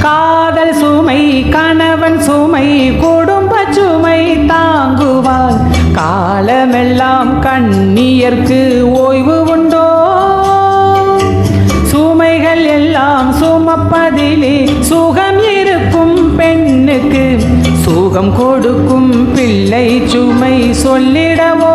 காதல் சுமை கணவன் சுமை குடும்ப சுமை தாங்குவாள் காலமெல்லாம் கண்ணியர்க்கு ஓய்வு உண்டோ? சுமைகள் எல்லாம் சுமப்பதிலே சுகம் இருக்கும் பெண்ணுக்கு சுகம் கொடுக்கும் பிள்ளை சுமை சொல்லிடவோ?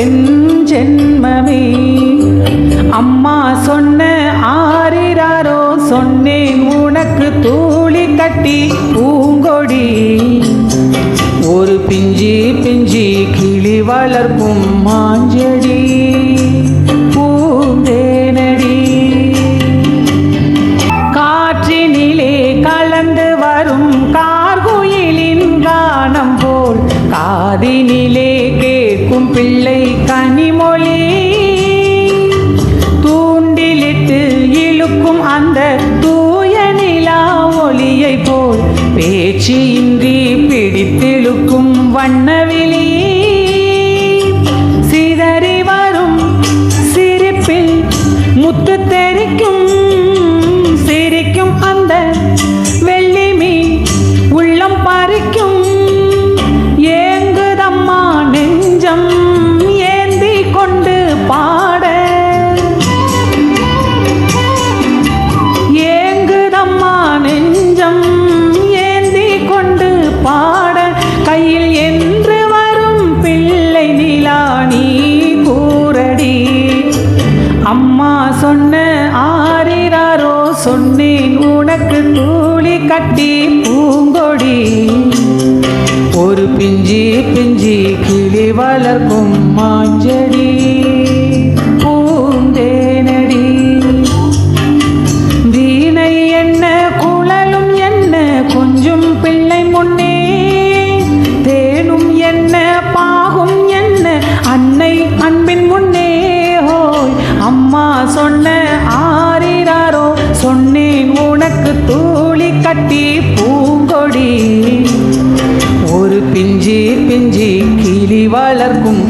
பெண் ஜென்மமே அம்மா சொன்ன ஆரிராரோ சொன்னேன் உனக்கு தூளி கட்டி பூங்கொடி. ஒரு பிஞ்சி பிஞ்சி கிளி வளர்க்கும் மாஞ்செடி பூந்தேனடி. காற்றினிலே கலந்து வரும் கார்குயிலின் கானம் போல் காதினிலே கே கேட்கும் பிள்ளை கனிமொழி தூண்டிலிட்டு இழுக்கும் அந்த தூய நிலா ஒளியை போல் பேச்சு இன்றி பிடித்திழுக்கும் வண்ணவிழி. சிதறி வரும் சிரிப்பில் முத்து தெரிக்கும் உனக்கு தூளி கட்டி பூங்கொடி. ஒரு பிஞ்சி பிஞ்சி கிளி வளர்க்கும் மாஞ்செடி. வளர்க்கும்